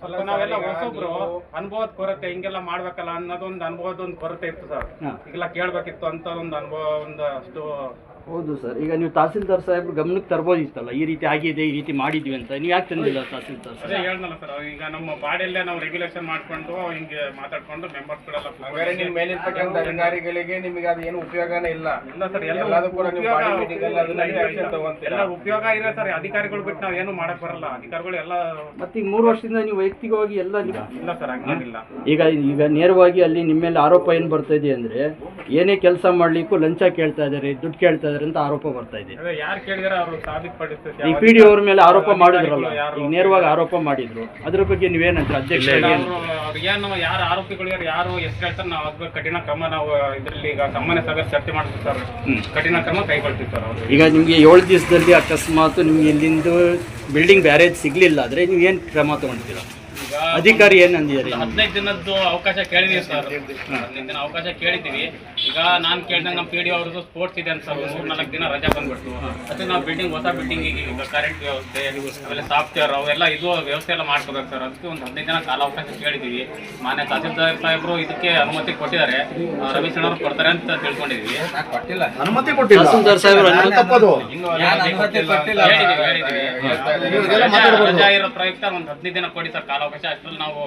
Speaker 6: ಸ್ವಲ್ಪ ನಾವೆಲ್ಲ ಹೊಸಬ್ರು. ಅನುಭವದ ಕೊರತೆ ಹಿಂಗೆಲ್ಲ ಮಾಡ್ಬೇಕಲ್ಲ ಅನ್ನೋದೊಂದು ಅನುಭವದ ಒಂದು ಕೊರತೆ ಇತ್ತು ಸರ್.
Speaker 4: ಇಲ್ಲ
Speaker 6: ಈಗೆಲ್ಲ ಕೇಳ್ಬೇಕಿತ್ತು ಅಂತ ಒಂದು ಅನುಭವ ಒಂದು ಅಷ್ಟು
Speaker 4: ಹೌದು ಸರ್ ಈಗ ನೀವು ತಹಸೀಲ್ದಾರ್ ಸಾಹೇಬ್ರು ಗಮನಕ್ಕೆ ತರ್ಬೋದಿತ್ತಲ್ಲ ಈ ರೀತಿ ಆಗಿದೆ ಈ ರೀತಿ ಮಾಡಿದ್ವಿ ಅಂತ. ನೀವು ಯಾಕೆ ತಂದಿಲ್ಲ ತಹಸೀಲ್ದಾರ್
Speaker 6: ಸರ್
Speaker 4: ಸಾಹೇಬ್
Speaker 6: ಹೇಳ್ದಲ್ಲ ಸರ್ ಈಗ ನಮ್ಮ ಬಾಡಿಯಲ್ಲೇ ನಾವು ರೆಗ್ಯುಲೇಷನ್ ಮಾಡ್ಕೊಂಡು ಹಿಂಗೆ ಮಾತಾಡ್ಕೊಂಡು ಮೆಂಬರ್ಸ್ಗಳೆಲ್ಲ
Speaker 1: ಬೇರೆ ನಿಮ್ಮ ಮೇಲಿರ್ತಕ್ಕಂಥ ಅಧಿಕಾರಿಗಳಿಗೆ ನಿಮಗೆ ಅದು ಏನು ಉಪಯೋಗನೇ ಇಲ್ಲ.
Speaker 6: ಇಲ್ಲ ಸರ್ ಎಲ್ಲ
Speaker 1: ಎಲ್ಲದೂ ಕೂಡ ನೀವು
Speaker 6: ಉಪಯೋಗ-
Speaker 1: ಬಾಡಿ ಮೀಟಿಂಗ್ ಅಲ್ಲಿ ಅದನ್ನ action ತಗೊಂತೀರಾ?
Speaker 6: ಎಲ್ಲ ಉಪಯೋಗ ಇದೆ ಸರ್ ಅಧಿಕಾರಿಗಳು ಬಿಟ್ಟು ನಾವು ಏನು ಮಾಡಕ್ ಬರಲ್ಲ. ಅಧಿಕಾರಿಗಳು ಎಲ್ಲ
Speaker 4: ಮತ್ತೆ ಈಗ ಮೂರು ವರ್ಷದಿಂದ ನೀವು ವೈಯಕ್ತಿಕವಾಗಿ ಎಲ್ಲ ನೀವು
Speaker 6: ಇಲ್ಲ ಸರ್ ಹಂಗೇನಿಲ್ಲ.
Speaker 4: ಈಗ ಈಗ ನೇರವಾಗಿ ಅಲ್ಲಿ ನಿಮ್ಮ ಮೇಲೆ ಆರೋಪ ಏನು ಬರ್ತಾ ಇದೆ ಅಂದರೆ ಏನೇ ಕೆಲಸ ಮಾಡ್ಲಿಕ್ಕೂ ಲಂಚ ಕೇಳ್ತಾ ಇದ್ದಾರೆ ದುಡ್ಡು ಕೇಳ್ತಾ ಇದಾರೆ. ಅಂತ ಆರೋಪ ಬರ್ತಾ ಇದೆ.
Speaker 6: ಈ ಯಾರು ಕೇಳಿದಾರೆ ಅವರು ಸಾಬೀತುಪಡಿಸ್ತಾರೆ
Speaker 4: ಈಗ ಪಿ ಡಿ ಅವ್ರ ಮೇಲೆ ಆರೋಪ ಮಾಡಿದ್ರಲ್ಲ ಈಗ ನೇರವಾಗಿ ಆರೋಪ ಮಾಡಿದ್ರು. ಅದ್ರ ಬಗ್ಗೆ ನೀವೇನಂತೀರ? ಅಧ್ಯಕ್ಷ
Speaker 6: ಏನು? ಯಾರು ಆರೋಪಿಗಳು ಯಾರು ಯಾರು ಎಷ್ಟು ಹೇಳ್ತಾರೆ ನಾವು ಅದ್ರ ಕಠಿಣ ಕ್ರಮ ನಾವು ಇದರಲ್ಲಿ ಈಗ ಸಾಮಾನ್ಯ ಸಭೆ ಚರ್ಚೆ ಮಾಡ್ತೀವಿ ಸರ್. ಕಠಿಣ ಕ್ರಮ ಕೈಗೊಳ್ತಿರ್ತಾರೆ ಸರ್ ಅವರು.
Speaker 4: ಈಗ ನಿಮಗೆ ಏಳು ದಿವಸದಲ್ಲಿ ಅಕಸ್ಮಾತ್ ನಿಮ್ಗೆ ಇಲ್ಲಿಂದ ಬಿಲ್ಡಿಂಗ್ ಬ್ಯಾರೇಜ್ ಸಿಗ್ಲಿಲ್ಲ ಆದ್ರೆ ನೀವು ಏನು ಕ್ರಮ
Speaker 6: ಈಗ
Speaker 4: ಅಧಿಕಾರಿ ಏನ್ ಅಂದಿದ್ದಾರೆ?
Speaker 6: ಹದಿನೈದು ದಿನದ್ದು ಅವಕಾಶ ಕೇಳಿದೀವಿ ಸರ್. ಹದಿನೈದು ದಿನ ಅವಕಾಶ ಕೇಳಿದ್ದೀವಿ. ಈಗ ನಾನು ಕೇಳಿದಂಗೆ ನಮ್ಮ ಪಿ ಡಿ ಅವ್ರದ್ದು ಸ್ಪೋರ್ಟ್ಸ್ ಇದೆ ಅಂತ ಸರ್. ಮೂರು ನಾಲ್ಕು ದಿನ ರಜಾ ಬಂದ್ಬಿಟ್ಟು ಅದಕ್ಕೆ ನಾವು ಬಿಲ್ಡಿಂಗ್ ಹೊಸ ಬಿಲ್ಡಿಂಗ್ ಈಗ ಕರೆಂಟ್ ವ್ಯವಸ್ಥೆ ಆಮೇಲೆ ಸಾಫ್ಟ್ವೇರ್ ಅವೆಲ್ಲ ಇದು ವ್ಯವಸ್ಥೆ ಎಲ್ಲ ಮಾಡ್ಕೋಬೇಕು ಸರ್. ಅದಕ್ಕೆ ಒಂದು ಹದಿನೈದು ದಿನ ಕಾಲ ಅವಕಾಶ ಕೇಳಿದೀವಿ ಮಾನ್ಯ ತಹಸೀಲ್ದಾರ್ ಸಾಹೇಬರು ಇದಕ್ಕೆ ಅನುಮತಿ ಕೊಟ್ಟಿದ್ದಾರೆ. ರಮೇಶ್ ಅಣ್ಣವ್ರು ಕೊಡ್ತಾರೆ ಅಂತ ತಿಳ್ಕೊಂಡಿದ್ವಿ
Speaker 1: ಕೊಟ್ಟಿಲ್ಲ.
Speaker 7: ಅನುಮತಿ ಕೊಟ್ಟಿಲ್ಲ?
Speaker 4: ತಹಸೀಲ್ದಾರ್ ಸಾಹೇಬ್ರು
Speaker 6: ರಜಾ ಇರೋ ಪ್ರಯುಕ್ತ ಒಂದು ಹದಿನೈದು ದಿನ ಕೊಡಿ ಸರ್ ಕಾಲಾವಕಾಶ ಅಷ್ಟರಲ್ಲಿ ನಾವು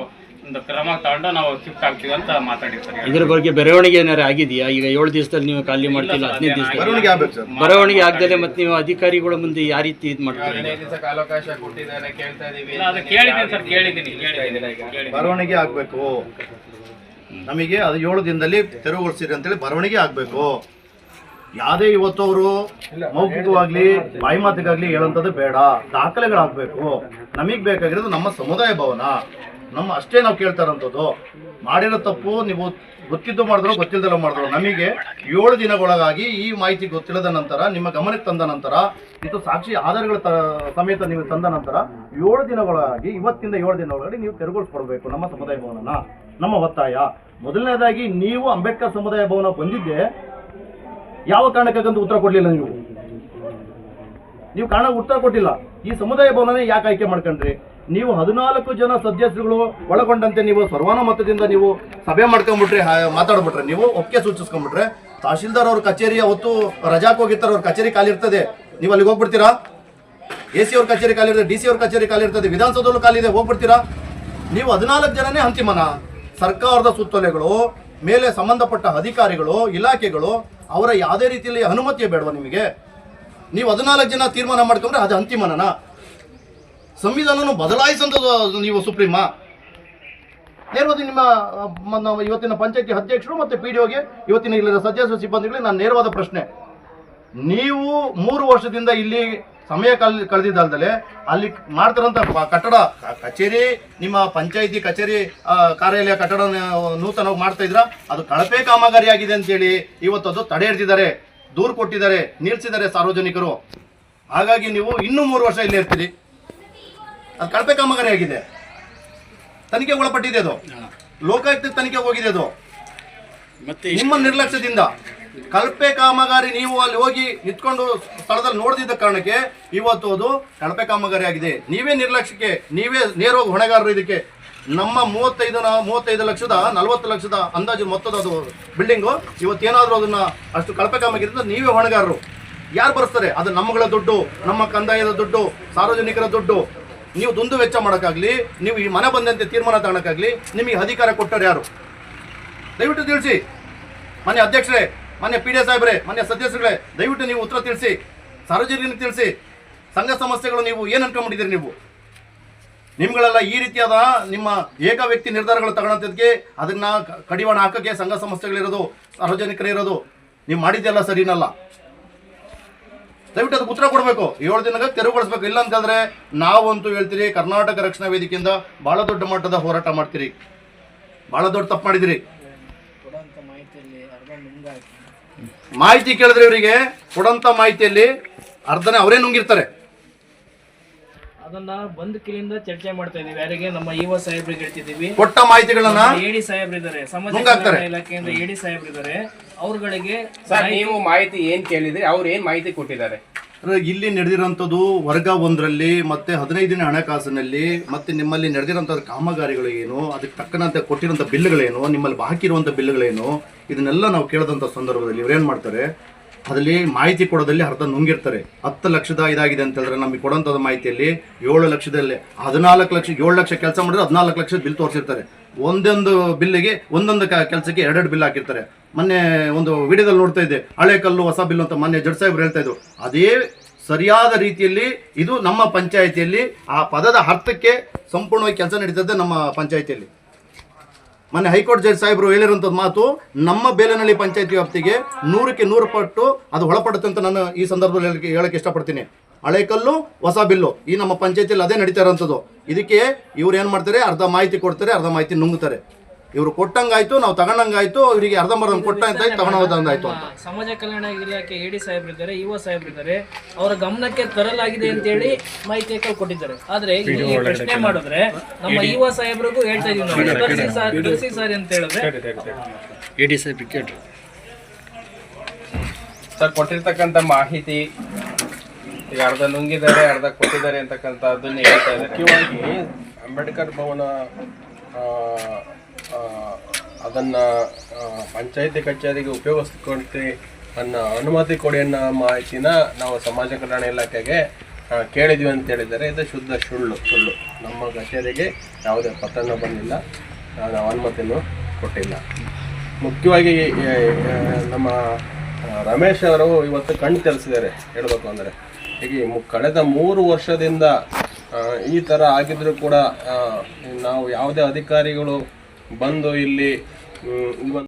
Speaker 6: ಒಂದು ಕ್ರಮ ತಗೊಂಡು ನಾವು ಶಿಫ್ಟ್ ಆಗ್ತೀವಿ ಅಂತ ಮಾತಾಡಿರ್ತಾರೆ
Speaker 4: ಇದ್ರ ಬಗ್ಗೆ ಬರವಣಿಗೆ ಏನಾರು ಆಗಿದೆಯಾ? ಈಗ ಏಳು ದಿವಸದಲ್ಲಿ ನೀವು ಖಾಲಿ ಮಾಡ್ತಿಲ್ಲ ಹದಿನೈದು ದಿವಸ
Speaker 7: ಬರವಣಿಗೆ ಆಗ್ಬೇಕು ಸರ್.
Speaker 4: ಬರವಣಿಗೆ ಆಗ್ದಲೆ ಮತ್ತೆ ನೀವು ಅಧಿಕಾರಿಗಳ ಮುಂದೆ ಯಾವ ರೀತಿ ಇದು ಮಾಡ್ತೀರಿ?
Speaker 1: ಹದಿನೈದು ದಿವಸ ಕಾಲಾವಕಾಶ ಕೊಟ್ಟಿದ್ದಾರೆ ಕೇಳ್ತಾ ಇದೀವಿ.
Speaker 6: ಇಲ್ಲ, ಅದು ಕೇಳಿದ್ದೀನಿ ಸರ್ ಕೇಳಿದ್ದೀನಿ ಕೇಳಿದ್ದೀನಿ ಕೇಳಿದ್ದೀನಿ.
Speaker 7: ಬರವಣಿಗೆ ಆಗ್ಬೇಕು. ನಮಗೆ ಅದು ಏಳು ದಿನದಲ್ಲಿ ತೆರವುಗೊಳಿಸಿರಿ ಅಂತೇಳಿ ಬರವಣಿಗೆ ಆಗ್ಬೇಕು. ಯಾವುದೇ ಇವತ್ತು ಅವರು ಮೌಖಿಕವಾಗ್ಲಿ ಬಾಯಿ ಮಾತಿಗಾಗ್ಲಿ ಹೇಳೋಂಥದ್ದು ಬೇಡ. ದಾಖಲೆಗಳಾಗಬೇಕು. ನಮಗೆ ಬೇಕಾಗಿರೋದು ನಮ್ಮ ಸಮುದಾಯ ಭವನ. ನಮ್ಮ ಅಷ್ಟೇ ನಾವು ಕೇಳ್ತಾ ಇರೋಂಥದ್ದು ಮಾಡಿರೋ ತಪ್ಪು ನೀವು ಗೊತ್ತಿದ್ದು ಮಾಡಿದ್ರು ಗೊತ್ತಿಲ್ಲದಲ್ಲ ಮಾಡಿದ್ರು ನಮಗೆ ಏಳು ದಿನಗಳೊಳಗಾಗಿ ಈ ಮಾಹಿತಿ ಗೊತ್ತಿಲ್ಲದ ನಂತರ ನಿಮ್ಮ ಗಮನಕ್ಕೆ ತಂದ ನಂತರ ಇದು ಸಾಕ್ಷಿ ಆಧಾರಗಳ ಸಮೇತ ನೀವು ತಂದ ನಂತರ ಏಳು ದಿನಗಳಾಗಿ ಇವತ್ತಿಂದ ಏಳು ದಿನಗಳಾಗಿ ನೀವು ತೆರವುಗೊಳಿಸ್ಕೊಡ್ಬೇಕು ನಮ್ಮ ಸಮುದಾಯ ಭವನನ ನಮ್ಮ ಒತ್ತಾಯ. ಮೊದಲನೇದಾಗಿ ನೀವು ಅಂಬೇಡ್ಕರ್ ಸಮುದಾಯ ಭವನ ಬಂದಿದ್ದೆ ಯಾವ ಕಾರಣಕ್ಕಂತ ಉತ್ತರ ಕೊಡಲಿಲ್ಲ ನೀವು. ನೀವು ಕಾರಣ ಉತ್ತರ ಕೊಟ್ಟಿಲ್ಲ. ಈ ಸಮುದಾಯ ಭವನನೇ ಯಾಕೆ ಆಯ್ಕೆ ಮಾಡ್ಕೊಂಡ್ರಿ? ನೀವು ಹದಿನಾಲ್ಕು ಜನ ಸದಸ್ಯರುಗಳು ಒಳಗೊಂಡಂತೆ ನೀವು ಸರ್ವಾನುಮತದಿಂದ ನೀವು ಸಭೆ ಮಾಡ್ಕೊಂಡ್ಬಿಟ್ರಿ ಮಾತಾಡ್ಬಿಟ್ರೆ, ನೀವು ಒಪ್ಪಿಗೆ ಸೂಚಿಸ್ಕೊಂಡ್ಬಿಟ್ರೆ ತಹಶೀಲ್ದಾರ್ ಅವ್ರ ಕಚೇರಿ ಅವತ್ತು ರಜಾಕ್ ಹೋಗಿರ್ತಾರೆ, ಅವ್ರ ಕಚೇರಿ ಖಾಲಿ ಇರ್ತದೆ. ನೀವು ಅಲ್ಲಿಗೆ ಹೋಗ್ಬಿಡ್ತೀರಾ? ಎ ಸಿ ಅವ್ರ ಕಚೇರಿ ಖಾಲಿ ಇರ್ತದೆ, ಡಿ ಸಿ ಅವ್ರ ಕಚೇರಿ ಖಾಲಿ ಇರ್ತದೆ, ವಿಧಾನಸೌಧದಲ್ಲೂ ಖಾಲಿ ಇದೆ, ಹೋಗ್ಬಿಡ್ತೀರಾ? ನೀವು ಹದಿನಾಲ್ಕು ಜನನೇ ಅಂತಿಮನ. ಸರ್ಕಾರದ ಸುತ್ತೋಲೆಗಳು, ಮೇಲೆ ಸಂಬಂಧಪಟ್ಟ ಅಧಿಕಾರಿಗಳು, ಇಲಾಖೆಗಳು ಅವರ ಯಾವುದೇ ರೀತಿಯಲ್ಲಿ ಅನುಮತಿಯೇ ಬೇಡವಾ ನಿಮಗೆ? ನೀವು ಹದಿನಾಲ್ಕು ಜನ ತೀರ್ಮಾನ ಮಾಡ್ಕೊಂಡ್ರೆ ಅದು ಅಂತಿಮನನ? ಸಂವಿಧಾನವನ್ನು ಬದಲಾಯಿಸಂಥದ್ದು ನೀವು ಸುಪ್ರೀಮಾ? ನೇರವಾದ ನಿಮ್ಮ ಇವತ್ತಿನ ಪಂಚಾಯತಿ ಅಧ್ಯಕ್ಷರು ಮತ್ತು ಪಿ ಡಿ ಒಗೆ ಇವತ್ತಿನ ಇಲ್ಲಿನ ಸದಸ್ಯ ಸಿಬ್ಬಂದಿಗಳಿಗೆ ನಾನು ನೇರವಾದ ಪ್ರಶ್ನೆ. ನೀವು ಮೂರು ವರ್ಷದಿಂದ ಇಲ್ಲಿ ಸಮಯ ಕಲ್ ಕಳೆದಿದ್ದಲ್ದಲೆ ಅಲ್ಲಿ ಮಾಡ್ತಾರಂತ ಕಟ್ಟಡ ಕಚೇರಿ ನಿಮ್ಮ ಪಂಚಾಯಿತಿ ಕಚೇರಿ ಕಾರ್ಯಾಲಯ ಕಟ್ಟಡ ನೂತನವಾಗಿ ಮಾಡ್ತಾ ಇದ್ರ ಅದು ಕಳಪೆ ಕಾಮಗಾರಿ ಆಗಿದೆ ಅಂತೇಳಿ ಇವತ್ತು ಅದು ತಡೆ ಹಿಡ್ದಿದ್ದಾರೆ ದೂರು ಕೊಟ್ಟಿದ್ದಾರೆ ನಿಲ್ಲಿಸಿದ್ದಾರೆ ಸಾರ್ವಜನಿಕರು. ಹಾಗಾಗಿ ನೀವು ಇನ್ನೂ ಮೂರು ವರ್ಷ ಇಲ್ಲೇ ಇರ್ತೀರಿ. ಅದು ಕಳಪೆ ಕಾಮಗಾರಿ ಆಗಿದೆ. ತನಿಖೆ ಒಳಪಟ್ಟಿದೆ ಅದು. ಲೋಕಾಯುಕ್ತ ತನಿಖೆ ಹೋಗಿದೆ ಅದು.
Speaker 4: ಮತ್ತೆ
Speaker 7: ನಿಮ್ಮ ನಿರ್ಲಕ್ಷ್ಯದಿಂದ. ಕಳಪೆ ಕಾಮಗಾರಿ ನೀವು ಅಲ್ಲಿ ಹೋಗಿ ನಿಂತ್ಕೊಂಡು ಸ್ಥಳದಲ್ಲಿ ನೋಡದಿದ್ದ ಕಾರಣಕ್ಕೆ ಇವತ್ತು ಅದು ಕಳಪೆ ಕಾಮಗಾರಿ ಆಗಿದೆ. ನೀವೇ ನಿರ್ಲಕ್ಷ್ಯಕ್ಕೆ, ನೀವೇ ನೇರವಾಗಿ ಹೊಣೆಗಾರರು ಇದಕ್ಕೆ. ನಮ್ಮ ಮೂವತ್ತೈದು ಮೂವತ್ತೈದು ಲಕ್ಷದ, ನಲವತ್ತು ಲಕ್ಷದ ಅಂದಾಜು ಮೊತ್ತದ ಅದು ಬಿಲ್ಡಿಂಗು. ಇವತ್ತೇನಾದರೂ ಅದನ್ನ ಅಷ್ಟು ಕಳಪೆ ಕಾಮಗಾರಿಯಿಂದ ನೀವೇ ಹೊಣೆಗಾರರು. ಯಾರು ಬರ್ತಾರೆ ಅದು ನಮ್ಮಗಳ ದುಡ್ಡು, ನಮ್ಮ ಕಂದಾಯದ ದುಡ್ಡು, ಸಾರ್ವಜನಿಕರ ದುಡ್ಡು. ನೀವು ದುಂದು ವೆಚ್ಚ ಮಾಡೋಕ್ಕಾಗಲಿ, ನೀವು ಈ ಮನೆ ಬಂದಂತೆ ತೀರ್ಮಾನ ತಗೊಳಕ್ಕಾಗಲಿ ನಿಮಗೆ ಅಧಿಕಾರ ಕೊಟ್ಟರು ಯಾರು? ದಯವಿಟ್ಟು ತಿಳಿಸಿ. ಮನೆ ಅಧ್ಯಕ್ಷರೇ ಮಾನ್ಯ ಪಿ ಡಿ ಸಾಹೇಬ್ರೆ, ಮಾನ್ಯ ಸದಸ್ಯರುಗಳೇ, ದಯವಿಟ್ಟು ನೀವು ಉತ್ತರ ತಿಳಿಸಿ, ಸಾರ್ವಜನಿಕರಿಗೆ ತಿಳಿಸಿ, ಸಂಘ ಸಮಸ್ಯೆಗಳು ನೀವು ಏನು ಅನ್ಕೊಂಡ್ಬಿಟ್ಟಿದ್ದೀರಿ ನೀವು? ನಿಮ್ಗಳೆಲ್ಲ ಈ ರೀತಿಯಾದ ನಿಮ್ಮ ಏಕ ವ್ಯಕ್ತಿ ನಿರ್ಧಾರಗಳು ತಗೊಳ್ಳೋದಕ್ಕೆ ಅದನ್ನ ಕಡಿವಾಣ ಹಾಕಕ್ಕೆ ಸಂಘ ಸಂಸ್ಥೆಗಳಿರೋದು ಸಾರ್ವಜನಿಕರಿರೋದು ನೀವು ಮಾಡಿದ್ದೆಲ್ಲ ಸರಿನಲ್ಲ. ದಯವಿಟ್ಟು ಅದಕ್ಕೆ ಉತ್ತರ ಕೊಡಬೇಕು. ಏಳು ದಿನಕ್ಕೆ ತೆರವುಗೊಳಿಸ್ಬೇಕು ಇಲ್ಲ ಅಂತಂದ್ರೆ ನಾವಂತೂ ಹೇಳ್ತೀರಿ, ಕರ್ನಾಟಕ ರಕ್ಷಣಾ ವೇದಿಕೆಯಿಂದ ಬಹಳ ದೊಡ್ಡ ಮಟ್ಟದ ಹೋರಾಟ ಮಾಡ್ತೀರಿ. ಬಹಳ ದೊಡ್ಡ ತಪ್ಪು ಮಾಡಿದಿರಿ ಮಾಹಿತಿ ಕೇಳಿದ್ರೆ ಇವರಿಗೆ ಕೊಡಂತ ಮಾಹಿತಿಯಲ್ಲಿ ಅರ್ಧನೇ ಅವರೇ ನುಂಗಿರ್ತಾರೆ.
Speaker 8: ಅದನ್ನ ಬಂದ್ ಕಿಲಿಂದ ಚರ್ಚೆ ಮಾಡ್ತಾ ಇದೀವಿ ಯಾರಿಗೆ? ನಮ್ಮ ಇವ ಸಾಹೇಬ್ರಿಗೆ ಹೇಳ್ತಿದೀವಿ
Speaker 7: ಕೊಟ್ಟ ಮಾಹಿತಿಗಳನ್ನ
Speaker 8: ಎಡಿ ಸಾಹೇಬ್ರಿದ್ದಾರೆ. ಸಮಾಜ
Speaker 7: ನುಂಗಾಕ್ತಾರೆ.
Speaker 8: ಕಲ್ಯಾಣ ಇಲಾಖೆಯಿಂದ ಎಡಿ ಸಾಹೇಬ್ರಿದ್ದಾರೆ. ಅವ್ರಗಳಿಗೆ
Speaker 1: ಸರ್ ನೀವು ಮಾಹಿತಿ ಏನ್ ಕೇಳಿದ್ರಿ? ಅವ್ರ ಏನ್ ಮಾಹಿತಿ ಕೊಟ್ಟಿದ್ದಾರೆ?
Speaker 7: ಇಲ್ಲಿ ನಡೆದಿರೋಂಥದ್ದು ವರ್ಗ ಒಂದರಲ್ಲಿ ಮತ್ತೆ ದಿನ ಹಣಕಾಸಿನಲ್ಲಿ ಮತ್ತೆ ನಿಮ್ಮಲ್ಲಿ ನಡೆದಿರೋಂಥ ಕಾಮಗಾರಿಗಳು ಏನು, ಅದಕ್ಕೆ ತಕ್ಕನಂತೆ ಕೊಟ್ಟಿರೋಂಥ ಬಿಲ್ಗಳೇನು, ನಿಮ್ಮಲ್ಲಿ ಬಾಕಿ ಇರುವಂಥ ಬಿಲ್ಗಳೇನು, ಇದನ್ನೆಲ್ಲ ನಾವು ಕೇಳಿದಂಥ ಸಂದರ್ಭದಲ್ಲಿ ಇವ್ರೇನು ಮಾಡ್ತಾರೆ, ಅದರಲ್ಲಿ ಮಾಹಿತಿ ಕೊಡೋದಲ್ಲಿ ಅರ್ಧ ನುಂಗಿರ್ತಾರೆ. ಹತ್ತು ಲಕ್ಷದ ಇದಾಗಿದೆ ಅಂತ ಹೇಳಿದ್ರೆ ನಮಗೆ ಕೊಡೋಂಥದ್ದು ಮಾಹಿತಿಯಲ್ಲಿ ಏಳು ಲಕ್ಷದಲ್ಲಿ, ಹದಿನಾಲ್ಕು ಲಕ್ಷ, ಏಳು ಲಕ್ಷ ಕೆಲಸ ಮಾಡಿದ್ರೆ ಹದಿನಾಲ್ಕು ಲಕ್ಷದ ಬಿಲ್ ತೋರಿಸಿರ್ತಾರೆ. ಒಂದೊಂದು ಬಿಲ್ಲಿಗೆ ಒಂದೊಂದು ಕೆಲಸಕ್ಕೆ ಎರಡೆರಡು ಬಿಲ್ ಹಾಕಿರ್ತಾರೆ. ಮೊನ್ನೆ ಒಂದು ವಿಡಿಯೋದಲ್ಲಿ ನೋಡ್ತಾ ಇದ್ದೆ, ಹಳೆ ಕಲ್ಲು, ಹೊಸ ಬಿಲ್ಲು ಅಂತ ಮೊನ್ನೆ ಜಡ್ ಸಾಹೇಬ್ರು ಹೇಳ್ತಾ ಇದ್ರು. ಅದೇ ಸರಿಯಾದ ರೀತಿಯಲ್ಲಿ ಇದು ನಮ್ಮ ಪಂಚಾಯಿತಿಯಲ್ಲಿ ಆ ಪದದ ಅರ್ಥಕ್ಕೆ ಸಂಪೂರ್ಣವಾಗಿ ಕೆಲಸ ನಡೀತದೆ ನಮ್ಮ ಪಂಚಾಯಿತಿಯಲ್ಲಿ. ಮೊನ್ನೆ ಹೈಕೋರ್ಟ್ ಜಡ್ ಸಾಹೇಬ್ರು ಹೇಳಿರುವಂಥದ್ದು ಮಾತು, ನಮ್ಮ ಬೇಲನಹಳ್ಳಿ ಪಂಚಾಯತಿ ವ್ಯಾಪ್ತಿಗೆ ನೂರಕ್ಕೆ ನೂರು ಪಟ್ಟು ಅದು ಒಳಪಡುತ್ತೆ ಅಂತ ನಾನು ಈ ಸಂದರ್ಭದಲ್ಲಿ ಹೇಳಕ್ಕೆ ಇಷ್ಟಪಡ್ತೀನಿ. ಹಳೆ ಕಲ್ಲು, ಹೊಸ ಬಿಲ್ಲು, ಈ ನಮ್ಮ ಪಂಚಾಯತಿಯಲ್ಲಿ ಅದೇ ನಡೀತಾ ಇರೋಂಥದ್ದು ಇದಕ್ಕೆ ಇವ್ರು ಏನು ಮಾಡ್ತಾರೆ? ಅರ್ಧ ಮಾಹಿತಿ ಕೊಡ್ತಾರೆ, ಅರ್ಧ ಮಾಹಿತಿ ನುಂಗ್ತಾರೆ. ಇವರು ಕೊಟ್ಟಂಗಾಯ್ತು ನಾವು ತಗೊಂಡಂಗಾಯ್ತು ಇವರಿಗೆ ಅರ್ಧಂಬರ್ಧ ಕೊಟ್ಟ ಅಂತ ತಗೊಂಡೋದಂಗಾಯ್ತು ಅಂತ.
Speaker 8: ಸಮಾಜ ಕಲ್ಯಾಣ ಇಲಾಖೆ ಎ ಡಿ ಸಾಹೇಬ್ರಿದ್ದಾರೆ ಇಒ ಸಾಹೇಬ್ರಿದ್ದಾರೆ ಅವರ ಗಮನಕ್ಕೆ ತರಲಾಗಿದೆ ಅಂತ ಹೇಳಿ ಮಾಹಿತಿ ಕೊಟ್ಟಿದ್ದಾರೆ. ಆದ್ರೆ ಇಲ್ಲಿ ಪ್ರಶ್ನೆ ಮಾಡಿದ್ರೆ ನಮ್ಮ ಇಒ ಸಾಹೇಬ್ರಿಗೂ ಹೇಳ್ತಾ ಇದೀವಿ ನಾವು. ಸರ್ ಅಂತ ಹೇಳಿದ್ರೆ.
Speaker 4: ಎ ಡಿ ಸಾಹೇಬ್ ಕೇಳ್ರಿ.
Speaker 1: ಸರ್ ಕೊಟ್ಟಿರ್ತಕ್ಕಂಥ ಮಾಹಿತಿ ಈಗ ಅರ್ಧ ನುಂಗಿದ್ದಾರೆ ಅರ್ಧ ಕೊಟ್ಟಿದ್ದಾರೆ ಅಂತಕ್ಕಂಥದ್ದನ್ನು ಹೇಳ್ತಾ ಇದ್ದಾರೆ.
Speaker 9: ಮುಖ್ಯವಾಗಿ ಅಂಬೇಡ್ಕರ್ ಭವನ ಅದನ್ನ ಪಂಚಾಯಿತಿ ಕಚೇರಿಗೆ ಉಪಯೋಗಿಸ್ಕೊಂಡು ಅನ್ನೋ ಅನುಮತಿ ಕೊಡಿ ಅನ್ನೋ ಮಾಹಿತಿನ ನಾವು ಸಮಾಜ ಕಲ್ಯಾಣ ಇಲಾಖೆಗೆ ಕೇಳಿದ್ವಿ ಅಂತ ಹೇಳಿದರೆ ಇದು ಶುದ್ಧ ಸುಳ್ಳು ಸುಳ್ಳು. ನಮ್ಮ ಕಚೇರಿಗೆ ಯಾವುದೇ ಪತ್ರನೂ ಬಂದಿಲ್ಲ. ನಾವು ಅನುಮತಿನೂ ಕೊಟ್ಟಿಲ್ಲ. ಮುಖ್ಯವಾಗಿ ನಮ್ಮ ರಮೇಶ್ ಅವರು ಇವತ್ತು ಕಣ್ಣು ತೆರೆಸಿದ್ದಾರೆ. ಹೇಳಬೇಕು ಅಂದರೆ ಮು- ಕಳೆದ ಮೂರು ವರ್ಷದಿಂದ ಈ ಥರ ಆಗಿದ್ದರೂ ಕೂಡ ನಾವು ಯಾವುದೇ ಅಧಿಕಾರಿಗಳು ಬಂದು ಇಲ್ಲಿ